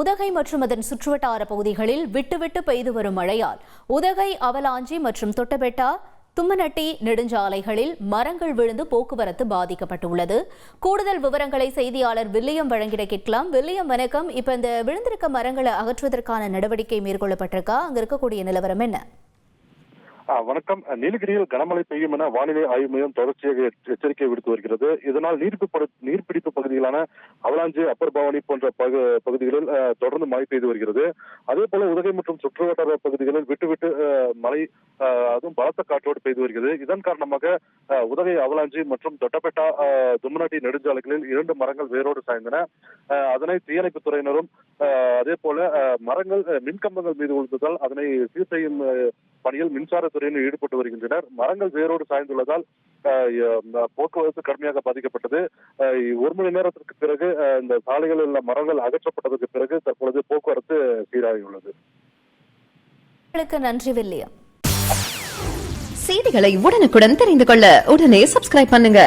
உதகை மற்றும் அதன் சுற்றுவட்டார பகுதிகளில் விட்டுவிட்டு பெய்து வரும் மழையால் உதகை அவலாஞ்சி மற்றும் தொட்டபெட்டா தும்மநட்டி நெடுஞ்சாலைகளில் மரங்கள் விழுந்து போக்குவரத்து பாதிக்கப்பட்டுள்ளது. கூடுதல் விவரங்களை செய்தியாளர் வில்லியம் வழங்கிட கேட்கலாம். வில்லியம் வணக்கம். இப்ப இந்த விழுந்திருக்க மரங்களை அகற்றுவதற்கான நடவடிக்கை மேற்கொள்ளப்பட்டிருக்கா? அங்க இருக்கக்கூடிய நிலவரம் என்ன? வணக்கம். நீலகிரியில் கனமழை பெய்யும் என வானிலை ஆய்வு மையம் தொடர்ச்சியாக எச்ச- எச்சரிக்கை விடுத்து வருகிறது. இதனால் நீர்ப்பிடிப்பு நீர்பிடிப்பு பகுதிகளான அவலாஞ்சி அப்பர் பவானி போன்ற பகு- பகுதிகளில் தொடர்ந்து மழை பெய்து வருகிறது. அதே போல உதகை மற்றும் சுற்றுவட்டார பகுதிகளில் விட்டு விட்டு மழை அதுவும் பலத்த காற்றோடு பெய்து வருகிறது. இதன் காரணமாக உதகை அவலாஞ்சி மற்றும் தொட்டபெட்டா தும்மநாட்டி நெடுஞ்சாலைகளில் இரண்டு மரங்கள் வேரோடு சாய்ந்தன. அதனை தீயணைப்பு துறையினரும் அதே போல மரங்கள் மின்கம்பங்கள் மீது விழுந்ததால் அதனை சீர் செய்யும் பணியில் மின்சாரத்துறையினர் ஈடுபட்டு வருகின்றனர். மரங்கள் வேரோடு சாய்ந்துள்ளதால் போக்குவரத்து கடுமையாக பாதிக்கப்பட்டது. ஒரு மணி நேரத்திற்கு பிறகு இந்த சாலைகளில் உள்ள மரங்கள் அகற்றப்பட்டதற்கு பிறகு தற்பொழுது போக்குவரத்து சீராகியுள்ளது. உங்களுக்கு நன்றி வில்லியம். செய்திகளை உடனுக்குடன் தெரிந்து கொள்ள உடனே சப்ஸ்கிரைப் பண்ணுங்க.